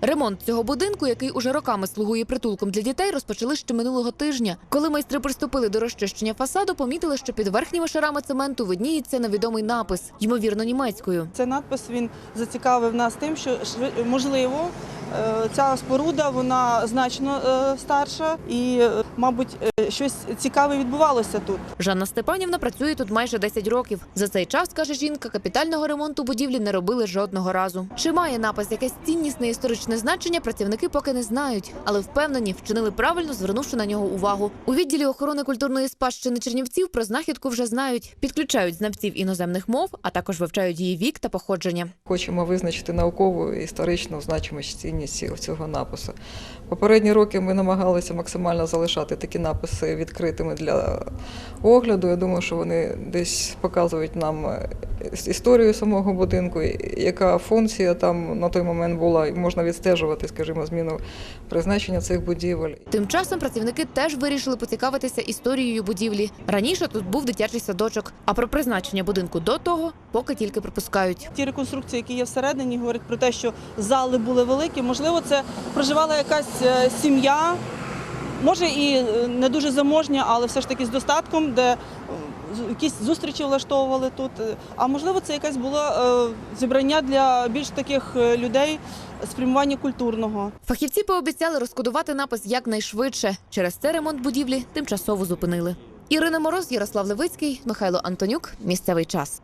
Ремонт цього будинку, який уже роками слугує притулком для дітей, розпочали ще минулого тижня. Коли майстри приступили до розчищення фасаду, помітили, що під верхніми шарами цементу видніється невідомий напис, ймовірно, німецькою. Цей надпис він зацікавив нас тим, що можливо ця споруда вона значно е, старша і, е, мабуть, е, щось цікаве відбувалося тут. Жанна Степанівна працює тут майже 10 років. За цей час, каже жінка, капітального ремонту будівлі не робили жодного разу. Чи має напис якесь ціннісне історичне значення, працівники поки не знають, але впевнені, вчинили правильно, звернувши на нього увагу. У відділі охорони культурної спадщини Чернівців про знахідку вже знають, підключають знавців іноземних мов, а також вивчають її вік та походження. Хочемо визначити наукову історичну значимість цього- цього напису. Попередні роки ми намагалися максимально залишати такі написи відкритими для огляду. Я думаю, що вони десь показують нам е, історію самого будинку, яка функція там на той момент була, і можна відстежувати, скажімо, зміну призначення цих будівель. Тим часом працівники теж вирішили поцікавитися історією будівлі. Раніше тут був дитячий садочок, а про призначення будинку до того поки тільки припускають. Ті реконструкції, які є всередині, говорять про те, що зали були великі. Можливо, це проживала якась е, сім'я, може і е, не дуже заможня, але все ж таки з достатком, де е, якісь зустрічі влаштовували тут. Е, А можливо, це якесь було зібрання для більш таких людей спрямування культурного. Фахівці пообіцяли розкодувати напис якнайшвидше. Через це ремонт будівлі тимчасово зупинили. Ірина Мороз, Ярослав Левицький, Михайло Антонюк. Місцевий час.